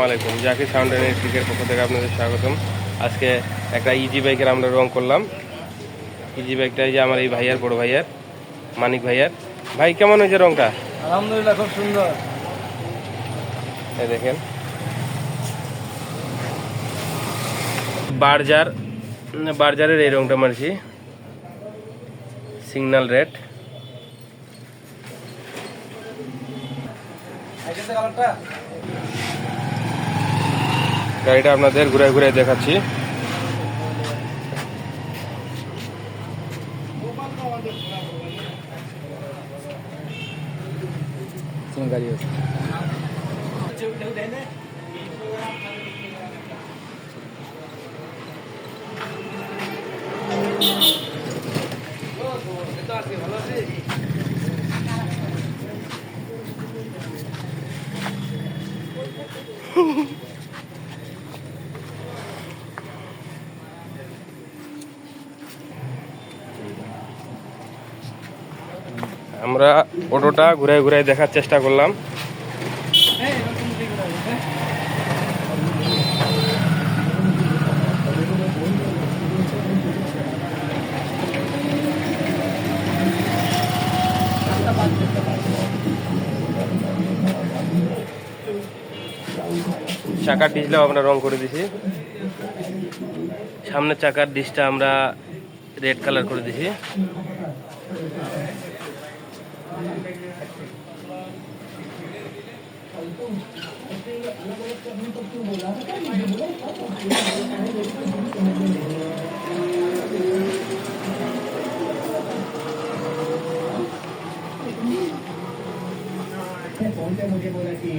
আলাইকুম। Zakir sound and ইলেকট্রিকের পক্ষ থেকে আপনাদের স্বাগতম। আজকে একটা ইজি বাইকের আমরা রং করলাম। ইজি বাইকটা এই যে আমার এই ভাইয়ার বড় ভাইয়ার মানিক ভাইয়ার। ভাই কেমন হয়েছে রংটা? আলহামদুলিল্লাহ খুব সুন্দর। এই দেখেন। বার্জার বার্জারের এই রংটা মারছি। Signal red. কালারটা? গাড়িটা আপনাদের ঘুরে ঘুরে দেখাচ্ছি। গাড়ি আছে। আমরা অটোটা ঘুরে ঘুরে দেখার চেষ্টা করলাম। চাকার ডিসটাও আমরা রং করে দিছি। সামনের চাকার ডিসটা আমরা রেড কালার করে দিছি।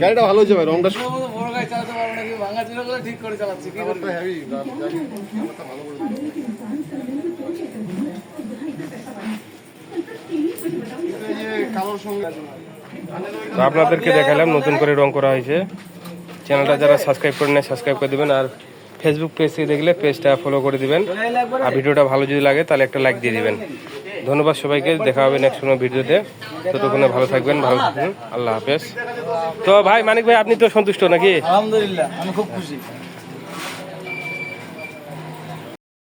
গাড়িটা ভালো হয়েছে ভাই রংটা বড় গাড়ি চালাতে পারব নাকি? ভাঙা ছিল করে ঠিক করে চালাচ্ছি কি করবি? হেভি কালোর সঙ্গে আপনাদেরকে দেখালাম, নতুন করে রং করা হয়েছে। চ্যানেলটা যারা সাবস্ক্রাইব করে নেয় সাবস্ক্রাইব করে দেবেন। আর ফেসবুক পেজ থেকে দেখলে পেজটা ফলো করে দিবেন। আর ভিডিওটা ভালো যদি লাগে, তাহলে একটা লাইক দিয়ে দিবেন। ধন্যবাদ সবাইকে, দেখা হবে নেক্সট কোনো ভিডিওতে। ততক্ষণে ভালো থাকবেন ভালো থাকবেন। আল্লাহ হাফেজ। তো ভাই, মানিক ভাই, আপনি তো সন্তুষ্ট নাকি? আলহামদুলিল্লাহ, আমি খুব খুশি।